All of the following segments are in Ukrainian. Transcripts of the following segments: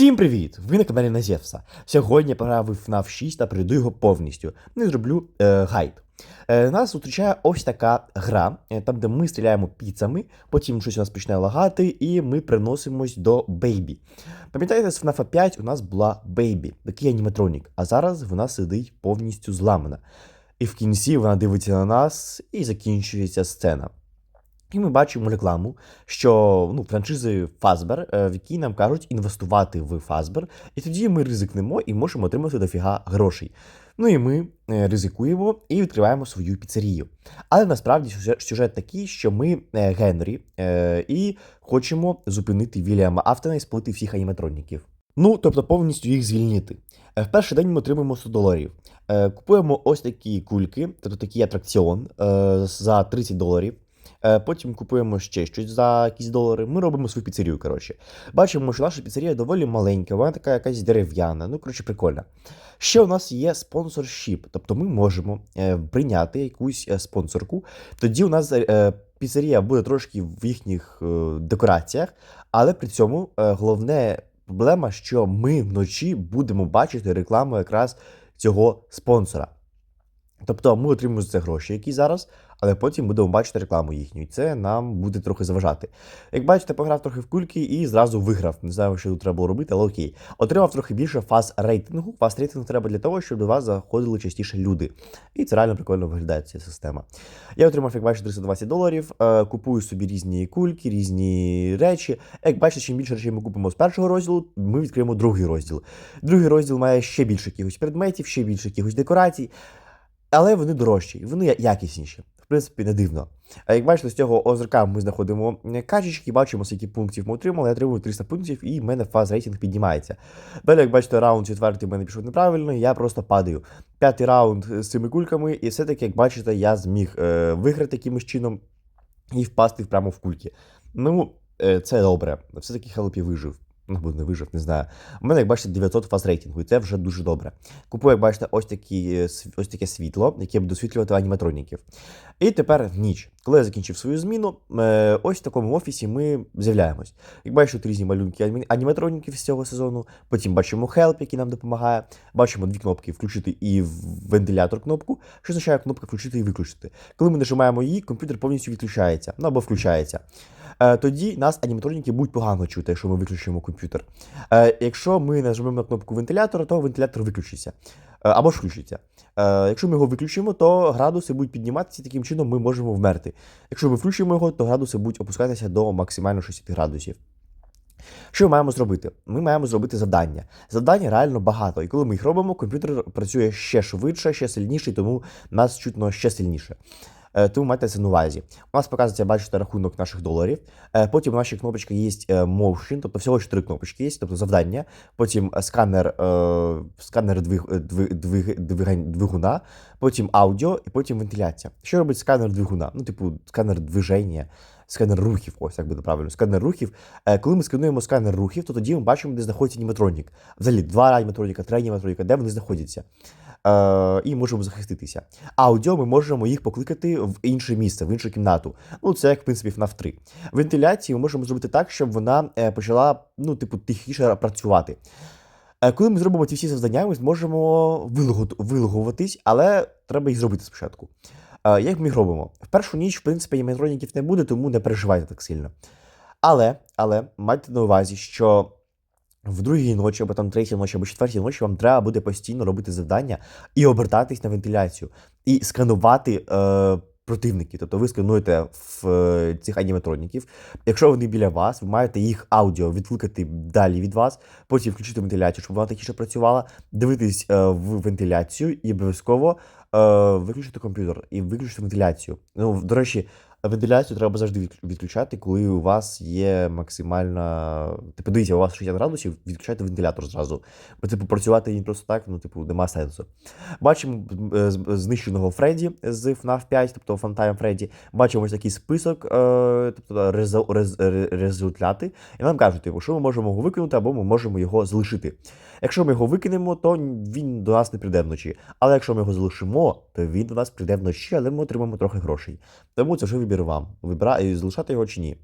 Всім привіт! Ви на каналі Назєвса. Сьогодні я пограв в FNAF 6 та пройду його повністю. Не зроблю е, гайд. Е, нас зустрічає ось така гра, е, там де ми стріляємо піцами, потім щось у нас починає лагати, і ми приносимось до Бейбі. Пам'ятаєте, з FNAF 5 у нас була Бейбі, такий аніматронік, а зараз вона сидить повністю зламана. І в кінці вона дивиться на нас і закінчується сцена. І ми бачимо рекламу, що ну, франшизи Фазбер, е, в якій нам кажуть інвестувати в Фазбер, і тоді ми ризикнемо і можемо отримати дофіга грошей. Ну і ми е, ризикуємо і відкриваємо свою піцерію. Але насправді сюжет- такий, що ми е, Генрі і хочемо зупинити Вільяма Афтона і спалити всіх аніматроніків. Ну, тобто повністю їх звільнити. В перший день ми отримуємо 100 доларів. Купуємо ось такі кульки, тобто такий атракціон за 30 доларів. Е, Потім купуємо ще щось за якісь долари. Ми робимо свою піцерію. Коротше, бачимо, що наша піцерія доволі маленька, вона така якась дерев'яна. Ну, коротше, прикольна. Ще у нас є спонсоршіп, тобто ми можемо е, прийняти якусь е, спонсорку. Тоді у нас піцерія буде трошки в їхніх декораціях, але при цьому головне проблема, що ми вночі будемо бачити рекламу якраз цього спонсора. Тобто ми отримуємо за це гроші, які зараз, але потім будемо бачити рекламу їхню, і це нам буде трохи заважати. Як бачите, пограв трохи в кульки і зразу виграв. Не знаю, що тут треба було робити, але окей. Отримав трохи більше фаз рейтингу. Фаз рейтингу треба для того, щоб до вас заходили частіше люди. І це реально прикольно виглядає ця система. Я отримав, як бачите, 320 доларів. Е, купую собі різні кульки, різні речі. Як бачите, чим більше речей ми купимо з першого розділу, ми відкриємо другий розділ. Другий розділ має ще більше якихось предметів, ще більше якихось декорацій. Але вони дорожчі, вони якісніші. В принципі, не дивно. А як бачите, з цього озерка ми знаходимо качечки, бачимо, скільки пунктів ми отримали. Я отримую 300 пунктів, і в мене фаз рейтинг піднімається. Далі, як бачите, раунд четвертий в мене пішов неправильно, я просто падаю. П'ятий раунд з цими кульками, і все-таки, як бачите, я зміг е, виграти якимось чином і впасти прямо в кульки. Ну, е, це добре. Все-таки Хелпі вижив. Ну, або не вижив, не знаю. У мене, як бачите, 900 фаз рейтингу, і це вже дуже добре. Купую, як бачите, ось, такі, е, ось таке світло, яке буде освітлювати аніматроніків. І тепер ніч. Коли я закінчив свою зміну, е, ось в такому офісі ми з'являємось. Як бачите, різні малюнки аніматроніків з цього сезону. Потім бачимо Help, який нам допомагає. Бачимо дві кнопки включити і вентилятор кнопку, що означає кнопка включити і виключити. Коли ми нажимаємо її, комп'ютер повністю відключається, ну або включається. Е, тоді нас аніматроніки будуть погано чути, якщо ми виключимо комп'ютер. Е, якщо ми нажмемо на кнопку вентилятора, то вентилятор виключиться. Е, або включиться. Якщо ми його виключимо, то градуси будуть підніматися, таким чином ми можемо вмерти. Якщо ми включимо його, то градуси будуть опускатися до максимально 60 градусів. Що ми маємо зробити? Ми маємо зробити завдання. Завдань реально багато, і коли ми їх робимо, комп'ютер працює ще швидше, ще сильніше, тому нас чутно ще сильніше. Е, Тому майте це на увазі. У нас показується, бачите, рахунок наших доларів. Е, Потім у нашій кнопочці є е, motion, тобто всього 4 кнопочки є, тобто завдання. Потім сканер, сканер двиг, двиг, двиг, двигуна, потім аудіо і потім вентиляція. Що робить сканер двигуна? Ну, типу, сканер движення. Сканер рухів, ось як буде правильно. Сканер рухів. Коли ми скануємо сканер рухів, то тоді ми бачимо, де знаходиться аніматронік. Взагалі, два аніматроніка, три аніматроніка, де вони знаходяться. Е, і можемо захиститися. Аудіо ми можемо їх покликати в інше місце, в іншу кімнату. Ну, це як в принципі FNAF 3. Вентиляцію ми можемо зробити так, щоб вона е, почала ну, типу, тихіше працювати. Е, Коли ми зробимо ці всі завдання, ми зможемо вилогу- вилогуватись, але треба їх зробити спочатку. Е, Як ми їх робимо? В першу ніч, в принципі, аніматроніків не буде, тому не переживайте так сильно. Але, але майте на увазі, що в другій ночі, або там третій ночі, або четвертій ночі вам треба буде постійно робити завдання і обертатись на вентиляцію, і сканувати е, противників. Тобто ви скануєте в е, цих аніматроніків. Якщо вони біля вас, ви маєте їх аудіо відкликати далі від вас, потім включити вентиляцію, щоб вона тихіше працювала, дивитись е, в вентиляцію і обов'язково е, виключити комп'ютер і виключити вентиляцію. Ну, до речі, вентиляцію треба завжди відключати, коли у вас є максимальна. Типу, дивіться, у вас 60 градусів, відключайте вентилятор зразу. Бо типу працювати їм просто так, ну, типу, нема сенсу. Бачимо е, знищеного Фредді з FNAF 5, тобто Funtime Фредді. Бачимо ось такий список, е, тобто резу- рез- ре- результати. І нам кажуть, типу, що ми можемо його викинути, або ми можемо його залишити. Якщо ми його викинемо, то він до нас не прийде вночі. Але якщо ми його залишимо, то він до нас прийде вночі, але ми отримаємо трохи грошей. Тому це вже вибір вам. Вибираю залишати його чи ні.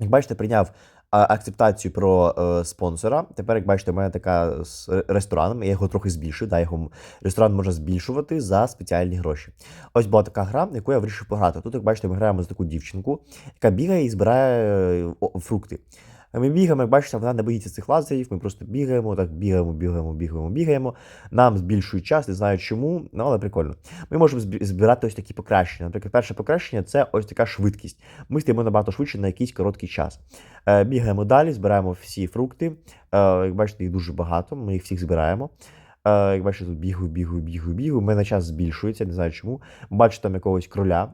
Як бачите, прийняв акцептацію про е, спонсора. Тепер, як бачите, у мене така з рестораном, я його трохи збільшую, да, його ресторан можна збільшувати за спеціальні гроші. Ось була така гра, яку я вирішив пограти. Тут, як бачите, ми граємо за таку дівчинку, яка бігає і збирає е, фрукти. Ми бігаємо, як бачите, вона не боїться цих лазерів, ми просто бігаємо, так бігаємо, бігаємо, бігаємо, бігаємо. Нам збільшують час, не знаю чому, ну але прикольно. Ми можемо збирати ось такі покращення. Наприклад, перше покращення це ось така швидкість. Ми стаємо набагато швидше на якийсь короткий час. Е, бігаємо далі, збираємо всі фрукти. Е, як бачите, їх дуже багато, ми їх всіх збираємо. Е, як бачите, тут бігаю, бігаю, бігаю, бігаю. У мене час збільшується, не знаю чому. Бачу там якогось кроля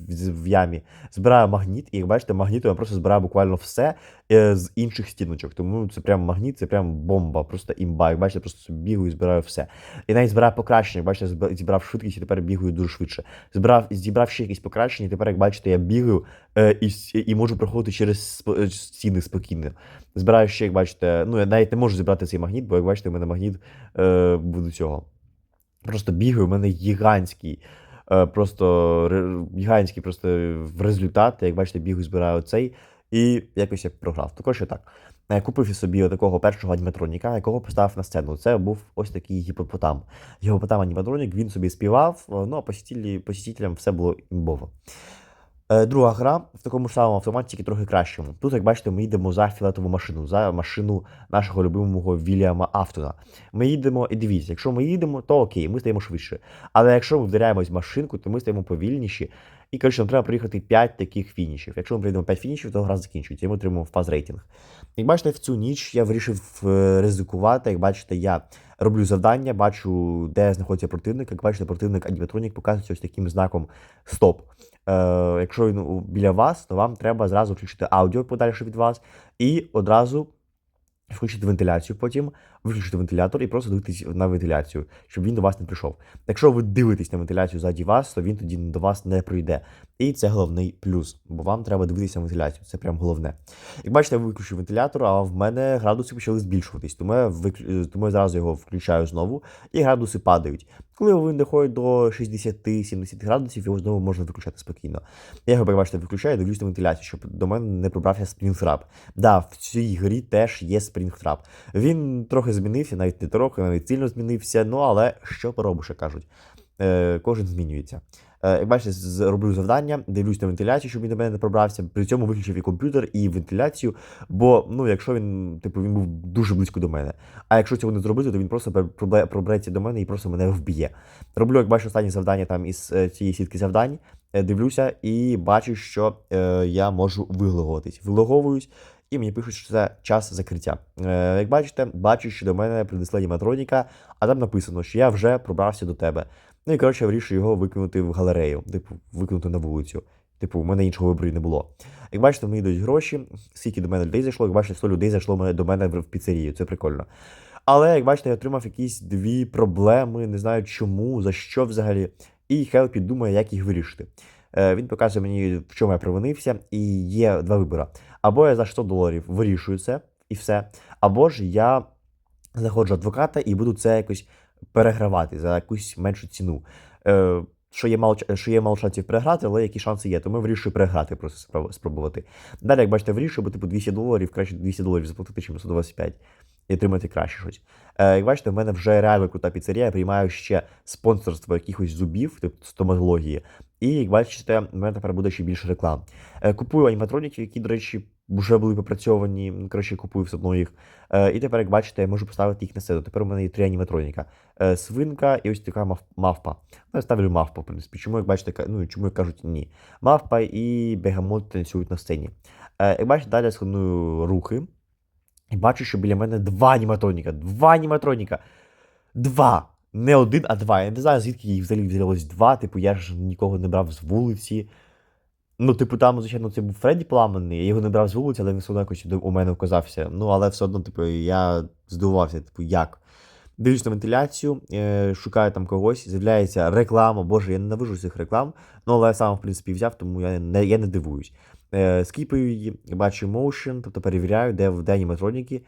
в, ямі. Збираю магніт, і як бачите, магнітом я просто збираю буквально все е, з інших стіночок. Тому це прям магніт, це прям бомба, просто імба. Як бачите, просто бігаю і збираю все. І навіть збираю покращення. Як бачите, зібрав швидкість і тепер бігаю дуже швидше. Збирав, зібрав ще якісь покращення, і тепер, як бачите, я бігаю е, і, і можу проходити через е, стіни спокійно. Збираю ще, як бачите, ну я навіть не можу зібрати цей магніт, бо як бачите, у мене магніт е, буде цього. Просто бігаю, у мене гігантський. Е, Просто гігантський просто в результат. Як бачите, бігу збираю цей, і якось я програв. Також я так. Е, Купив собі такого першого аніматроніка, якого поставив на сцену. Це був ось такий гіпопотам. Гіпопотам аніматронік, він собі співав, е, ну а посітілі, посітителям все було імбово. Е, Друга гра в такому самому автоматі, тільки трохи кращому. Тут, як бачите, ми їдемо за філетову машину, за машину нашого любимого Вільяма Автона. Ми їдемо, і дивіться, якщо ми їдемо, то окей, ми стаємо швидше. Але якщо ми вдаряємось в машинку, то ми стаємо повільніші. І коротше, нам треба приїхати 5 таких фінішів. Якщо ми прийдемо 5 фінішів, то гра закінчується, і ми отримаємо фаз рейтинг. Як бачите, в цю ніч я вирішив е, ризикувати. Як бачите, я роблю завдання, бачу, де знаходиться противник. Як бачите, противник аніматронік показується ось таким знаком стоп. Е, якщо він біля вас, то вам треба зразу включити аудіо подальше від вас і одразу включити вентиляцію потім, виключити вентилятор і просто дивитись на вентиляцію, щоб він до вас не прийшов. Якщо ви дивитесь на вентиляцію ззаді вас, то він тоді до вас не прийде. І це головний плюс, бо вам треба дивитися на вентиляцію. Це прям головне. Як бачите, я виключив вентилятор, а в мене градуси почали збільшуватись, тому я, виклю... тому я зразу його включаю знову, і градуси падають. Коли він доходить до 60-70 градусів, його знову можна виключати спокійно. Я його, перебачте, виключаю дивлюсь на вентиляцію, щоб до мене не пробрався спрінгтрап. Да, в цій грі теж є спрінгтрап. Він трохи змінився, навіть не трохи, навіть сильно змінився, ну але що поробиш, кажуть. Е, кожен змінюється. Е, як бачите, з- роблю завдання, дивлюсь на вентиляцію, щоб він до мене не пробрався. При цьому виключив і комп'ютер, і вентиляцію. Бо ну, якщо він, типу, він був дуже близько до мене. А якщо цього не зробити, то він просто пробереться до мене і просто мене вб'є. Роблю, як бачу, останні завдання там із е, цієї сітки завдань. Дивлюся і бачу, що е, я можу вилоговуватись. Вилоговуюсь, і мені пишуть, що це час закриття. Е, як бачите, бачу, що до мене принесли аніматроніка, а там написано, що я вже пробрався до тебе. Ну і коротше, я вирішую його викинути в галерею, типу, викинути на вулицю. Типу, у мене іншого вибору не було. Як бачите, мені йдуть гроші, скільки до мене людей зайшло, як бачите, 100 людей зайшло до мене в в піцерію, це прикольно. Але, як бачите, я отримав якісь дві проблеми, не знаю чому, за що взагалі. І Хелпі думає, як їх вирішити. Е, він показує мені, в чому я провинився, і є два вибори. Або я за 100 доларів вирішую це і все, або ж я знаходжу адвоката і буду це якось перегравати за якусь меншу ціну. Е, що є мало, що є мало шансів переграти, але які шанси є, тому вирішую переграти, просто спробувати. Далі, як бачите, вирішую, бо типу 200 доларів, краще 200 доларів заплатити, чим 125 і отримати краще щось. Е, як бачите, в мене вже реально крута піцерія, я приймаю ще спонсорство якихось зубів, типу стоматології. І як бачите, в мене тепер буде ще більше реклам. Е, купую аніматроніків, які, до речі, вже були попрацьовані. Коротше, купую все одно їх. Е, і тепер, як бачите, я можу поставити їх на сцену. Тепер у мене є три аніматроніка: е, свинка і ось така мав- мавпа. Ну, я ставлю мавпу, в принципі. Чому, як бачите, ну, чому як кажуть ні. Мавпа і бегамот танцюють на сцені. Е, як бачите, далі я складную рухи. І бачу, що біля мене два аніматроніка. Два аніматроніка. Два. Не один, а два. Я не знаю, звідки їх взагалі взялось два. Типу, я ж нікого не брав з вулиці. Ну, типу, там, звичайно, це був Фредді Пламенний, я його не брав з вулиці, але він все одно якось у мене вказався. Ну, але все одно, типу, я здивувався, типу, як. Дивлюсь на вентиляцію, е, шукаю там когось, з'являється реклама. Боже, я ненавижу цих реклам. Ну, але я сам, в принципі, взяв, тому я не, я не дивуюсь. Е, скіпаю її, бачу motion, тобто перевіряю, де, в день метроніки,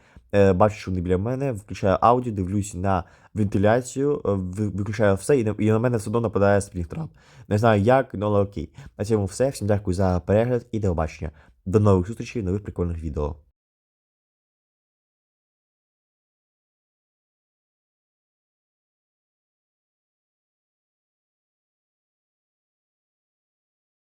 бачу, що вони біля мене, включаю аудіо, дивлюсь на вентиляцію, е, виключаю все, і на, мене все одно нападає спрінгтрап. Не знаю як, ну але окей. На цьому все. Всім дякую за перегляд і до побачення. До нових зустрічей, нових прикольних відео.